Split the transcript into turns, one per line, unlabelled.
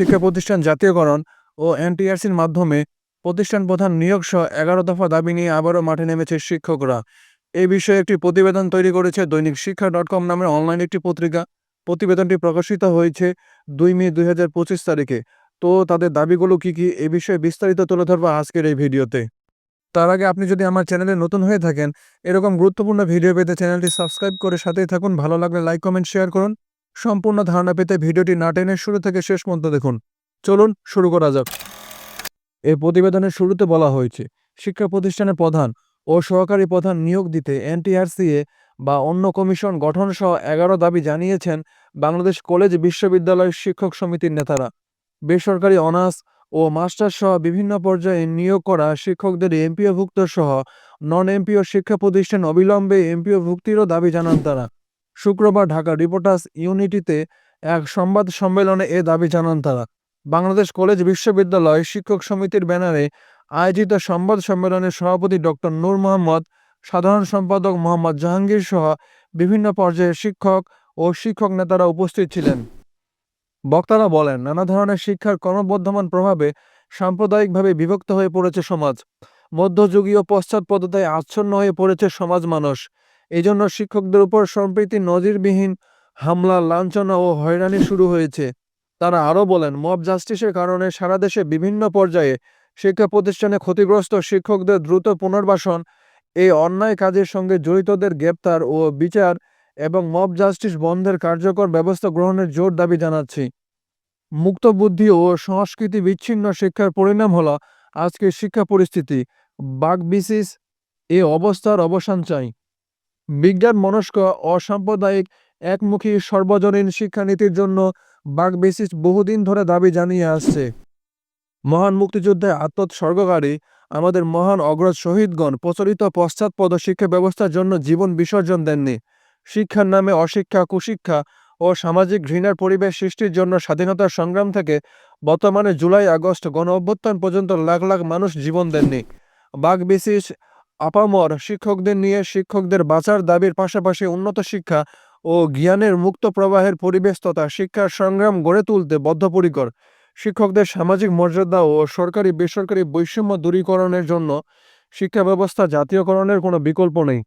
শিক্ষা প্রতিষ্ঠান জাতীয়করণ ও এনটিআরসির মাধ্যমে প্রতিষ্ঠান প্রধান নিয়োগ সহ এগারো দফা দাবি নিয়ে আবারও মাঠে নেমেছে শিক্ষকরা। এই বিষয়ে একটি প্রতিবেদন তৈরি করেছে দৈনিক শিক্ষা ডট কম নামের অনলাইন একটি পত্রিকা। প্রতিবেদনটি প্রকাশিত হয়েছে দুই মে দুই হাজার পঁচিশ তারিখে। তো তাদের দাবিগুলো কি কি, এ বিষয়ে বিস্তারিত তুলে ধরবো আজকের এই ভিডিওতে। তার আগে আপনি যদি আমার চ্যানেলে নতুন হয়ে থাকেন, এরকম গুরুত্বপূর্ণ ভিডিও পেতে চ্যানেলটি সাবস্ক্রাইব করে সাথেই থাকুন। ভালো লাগলে লাইক, কমেন্ট, শেয়ার করুন। সম্পূর্ণ ধারণা পেতে ভিডিওটি না টেনে শুরু থেকে শেষ পর্যন্ত দেখুন। চলুন শুরু করা যাক। এই প্রতিবেদনের শুরুতে বলা হয়েছে, শিক্ষা প্রতিষ্ঠানের প্রধান ও সহকারী প্রধান নিয়োগ দিতে এনটিআরসিএ বা অন্য কমিশন গঠন সহ এগারো দাবি জানিয়েছেন বাংলাদেশ কলেজ বিশ্ববিদ্যালয় শিক্ষক সমিতির নেতারা। বেসরকারি অনার্স ও মাস্টার সহ বিভিন্ন পর্যায়ে নিয়োগ করা শিক্ষকদের এমপিওভুক্ত সহ নন এমপিও শিক্ষা প্রতিষ্ঠান অবিলম্বে এমপিও ভুক্তিরও দাবি জানান তারা। শুক্রবার ঢাকা রিপোর্টার্স ইউনিটিতে এক সংবাদ সম্মেলনে এ দাবি জানান তারা। বাংলাদেশ কলেজ বিশ্ববিদ্যালয় শিক্ষক সমিতির ব্যানারে আয়োজিত সংবাদ সম্মেলনে সভাপতি ডক্টর নূর মোহাম্মদ, সাধারণ সম্পাদক মোহাম্মদ জাহাঙ্গীর সহ বিভিন্ন পর্যায়ের শিক্ষক ও শিক্ষক নেতারা উপস্থিত ছিলেন। বক্তারা বলেন, নানা ধরনের শিক্ষার ক্রমবর্ধমান প্রভাবে সাম্প্রদায়িকভাবে বিভক্ত হয়ে পড়েছে সমাজ। মধ্যযুগীয় পশ্চাৎপদতায় আচ্ছন্ন হয়ে পড়েছে সমাজ মানুষ। এই জন্য শিক্ষকদের উপর সম্প্রীতি নজিরবিহীন হামলা, লাঞ্ছনা ও হয়রানি শুরু হয়েছে। তারা আরও বলেন, মব জাস্টিসের কারণে সারা দেশে বিভিন্ন পর্যায়ে শিক্ষা প্রতিষ্ঠানে ক্ষতিগ্রস্ত শিক্ষকদের দ্রুত পুনর্বাসন, এই অন্যায় কাজের সঙ্গে জড়িতদের গ্রেপ্তার ও বিচার এবং মব জাস্টিস বন্ধের কার্যকর ব্যবস্থা গ্রহণের জোর দাবি জানাচ্ছি। মুক্ত বুদ্ধি ও সংস্কৃতি বিচ্ছিন্ন শিক্ষার পরিণাম হলো আজকের শিক্ষা পরিস্থিতি। বাকবিসিস এ অবস্থার অবসান চাই। বিজ্ঞান মনস্ক অসাম্প্রদায়িক একমুখী সর্বজনীন শিক্ষানীতির জন্য বাকবিসিস বহুদিন ধরে দাবি জানিয়ে আসছে। মহান মুক্তিযুদ্ধে আত্মোৎসর্গকারী আমাদের মহান অগ্রজ শহীদগণ প্রচলিত পশ্চাৎপদ শিক্ষা ব্যবস্থার জন্য জীবন বিসর্জন দেননি। শিক্ষার নামে অশিক্ষা, কুশিক্ষা ও সামাজিক ঘৃণার পরিবেশ সৃষ্টির জন্য স্বাধীনতার সংগ্রাম থেকে বর্তমানে জুলাই, আগস্ট গণ অভ্যুত্থান পর্যন্ত লাখ লাখ মানুষ জীবন দেননি। বাঘ বাকবিসিস আপামর শিক্ষকদের নিয়ে শিক্ষকদের বাঁচার দাবির পাশাপাশি উন্নত শিক্ষা ও জ্ঞানের মুক্ত প্রবাহের পরিবেশ তথা শিক্ষার সংগ্রাম গড়ে তুলতে বদ্ধপরিকর। শিক্ষকদের সামাজিক মর্যাদা ও সরকারি বেসরকারি বৈষম্য দূরীকরণের জন্য শিক্ষা ব্যবস্থা জাতীয়করণের কোনো বিকল্প নেই।